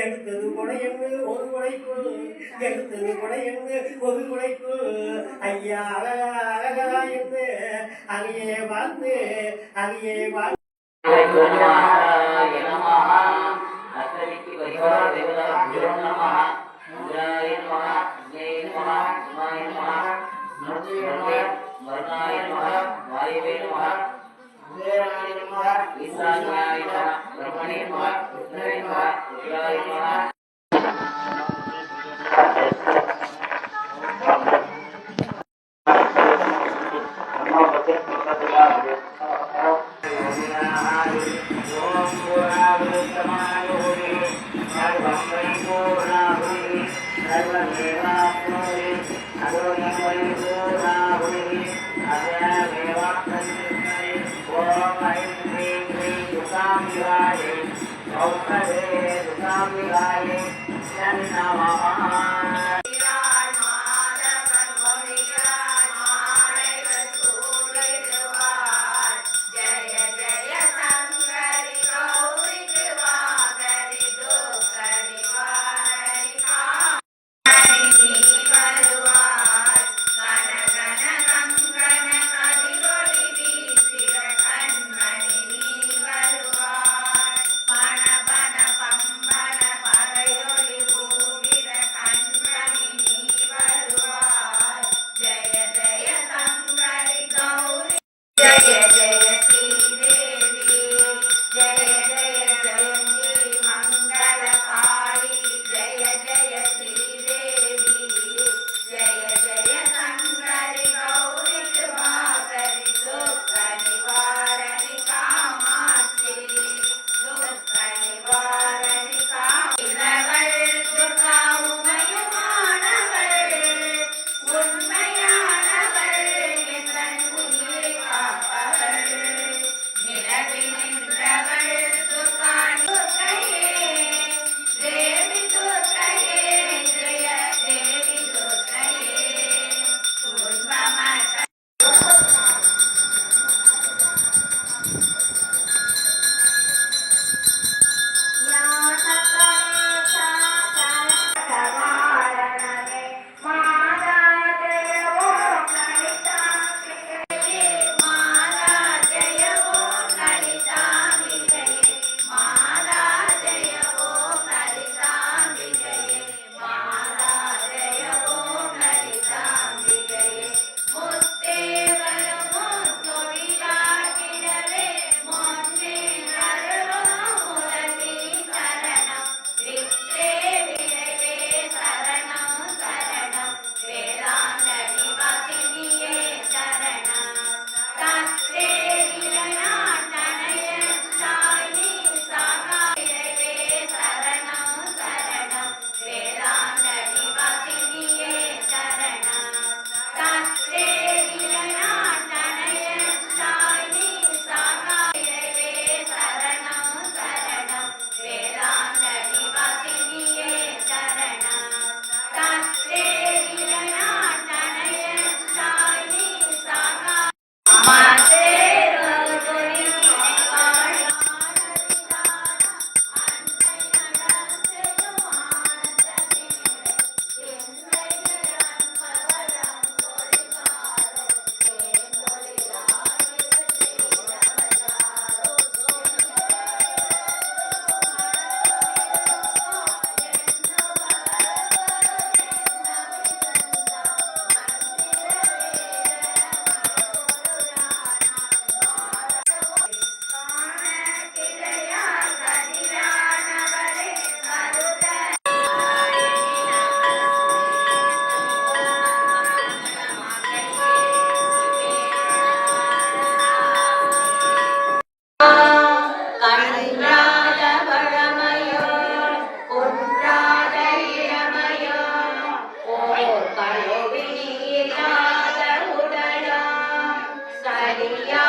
எடுத்தது கொடையென்று ஒரு கொடைக்குள் எடுத்தது கொடையென்று ஒரு கொடைக்குள் ஐயா அழகா அழகா என்று அதையே பார்த்து அதையே பார்த்து గురుం నమ. ఇంద్రాయ నమ అగ్నే నమ శివాయ నమ స్మృతి నమ వర్ణాయ నమ వాయువే నమ ఉదయనాయ నమ ఈశాన్యాయ నమ బ్రహ్మణే నమ రుద్రాయ నమ రుద్రాయ నమ. ఔషధే దుఃఖాం విహాయే జన్మ మహా Hallelujah.